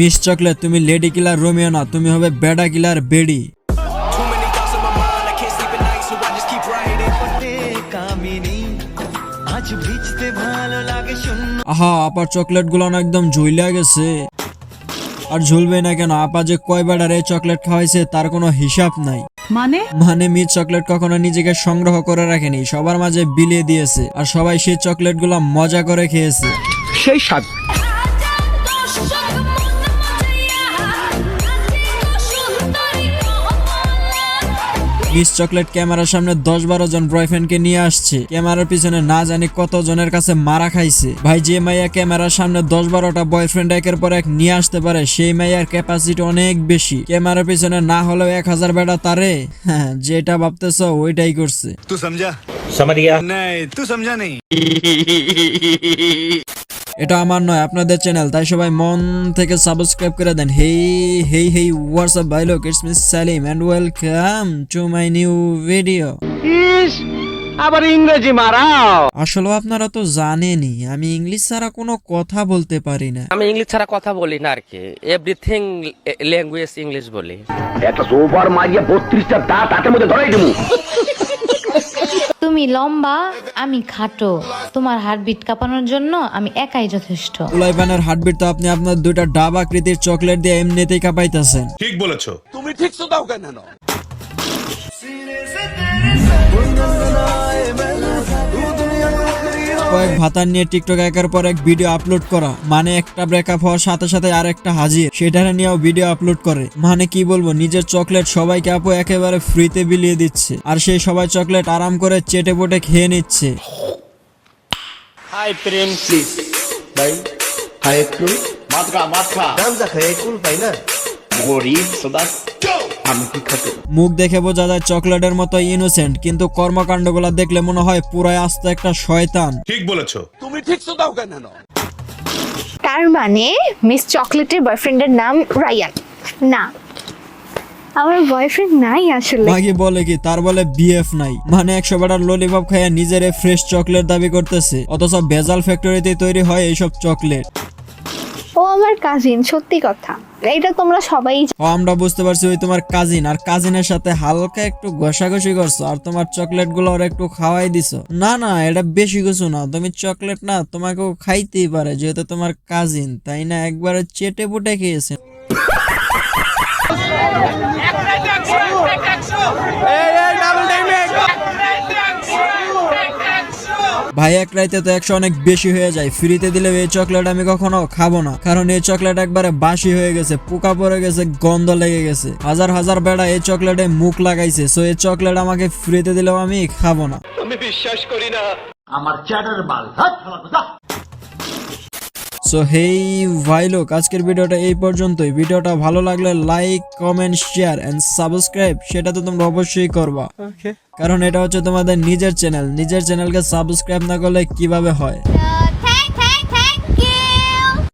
Miss chocolate তুমি lady killer Romeo না তুমি হবে বেডা কিলার বেডি। আহা আপার চকলেটগুলো না একদম ঝুইলা গেছে। আর ঝুলবে না কেন আপা যে কয় বেড়ার এই চকলেট খাওয়াইছে তার কোনো হিসাব নাই। মানে? মানে মিট চকলেট কখনো নিজেকে সংগ্রহ করে রাখেনি সবার মাঝে বিলিয়ে দিয়েছে আর সবাই সেই চকলেটগুলা মজা করে খেয়েছে। বিশ চকলেট ক্যামেরার সামনে দশ বারো জন বয়ফ্রেন্ডকে নিয়ে আসছে। ক্যামেরার পিছনে না জানি কত জনের কাছে মারা খাইছে। ভাই যে মাইয়া ক্যামেরার সামনে দশ বারোটা বয়ফ্রেন্ড একের পর এক নিয়ে আসতে পারে সেই মাইয়ার ক্যাপাসিটি অনেক বেশি। ক্যামেরার পিছনে না হলেও এক হাজার বেটা তারে? হ্যাঁ, যেটা ভাবতেছ ওইটাই করছে। তুই সমঝা সমঝ নাই তুই সমঝা নেই এটা আমার নয় আপনাদের চ্যানেল তাই সবাই মন থেকে সাবস্ক্রাইব করে দেন। হেই হেই হেই হোয়াটসঅ্যাপ ভাই লোক? It's miss Salim and welcome to my new video আবার ইংরেজি মারাও। আসলে আপনারা তো জানেনই আমি ইংলিশ ছাড়া কোনো কথা বলতে পারি না। আমি ইংলিশ ছাড়া কথা বলি না আর কি এভরিথিং ল্যাঙ্গুয়েজ ইংলিশ বলি। একটা সোফার মারিয়া বত্রিশটা দাঁত হাতের মধ্যে ধরাই দেবো তুমি লম্বা আমি খাটো। তোমার হার্টবিট কাঁপানোর জন্য আমি একাই যথেষ্ট। লয়বানের হার্টবিট তো আপনি আপনার দুইটা ডাব আকৃতির চকলেট দিয়ে এমনিতেই কাঁপাইতেছেন। ঠিক বলেছ। তুমি ঠিক তো দাও কেন কয়েক ভাতার নিয়ে টিকটক একের পর এক ভিডিও আপলোড করা। মানে একটা ব্রেকআপ হওয়ার সাথে সাথে আর একটা হাজির। সেটা নিয়েও ভিডিও আপলোড করে। মানে কি বলব নিজের চকলেট সবাইকে আপু একেবারে ফ্রিতে বিলিয়ে দিচ্ছে। আর সেই সবাই চকলেট আরাম করে চেটে পোটে খেয়ে নিচ্ছে। গরিব সদা আমি মুখ দেখে বোঝা যায় চকলেটের মতো ইনোসেন্ট কিন্তু কর্মকাণ্ডগুলো দেখলে মনে হয় পুরাই আস্ত একটা শয়তান। ঠিক বলেছ। তুমি ঠিক তো দাও কেন? তার মানে মিস চকলেটের বয়ফ্রেন্ডের নাম রায়ান। না আমার বয়ফ্রেন্ড নাই আসলে। মাগি বলে কি তার বলে বিএফ নাই। মানে একশো বাটার ললিপপ খাইয়া নিজের ফ্রেশ চকলেট দাবি করতেছে। অথচ ভেজাল ফ্যাক্টরিতে তৈরি হয় এইসব চকলেট। আমার কাজিন সত্যি কথা। এটা তোমরা সবাই ও, আমরা বুঝতে পারছি ওই তোমার কাজিন আর কাজিনের সাথে হালকা একটু ঘষাঘষি করছ, আর তোমার চকলেটগুলো আর একটু খাওয়াই দিছো। না না, এটা বেশি কিছু না, তুমি চকলেট না, তোমাকেও খাইতেই পারে, যেহেতু তোমার কাজিন তাই না? একবারে চেটে পুটে খেয়েছে। ভাই এক রাইতে তো একশো অনেক বেশি হয়ে যায়। ফ্রিতে দিলে এই চকলেট আমি কখনো খাব না। কারণ এই চকলেট একবারে বাসি হয়ে গেছে পোকা পরে গেছে গন্ধ লেগে গেছে। হাজার হাজার বেড়া এই চকলেটে মুখ লাগাইছে। সো এই চকলেট আমাকে ফ্রিতে দিলেও আমি খাব না। আমি আমার চ্যাটার বাল হাত খালা কথা সো হেই ভাই লোক আজকের ভিডিওটা এই পর্যন্তই। ভিডিওটা ভালো লাগলে like comment share and subscribe সেটা তো তোমরা অবশ্যই করবা। কারণ এটা হচ্ছে তোমাদের নিজের চ্যানেল নিজের চ্যানেলকে সাবস্ক্রাইব না করলে কীভাবে হয়?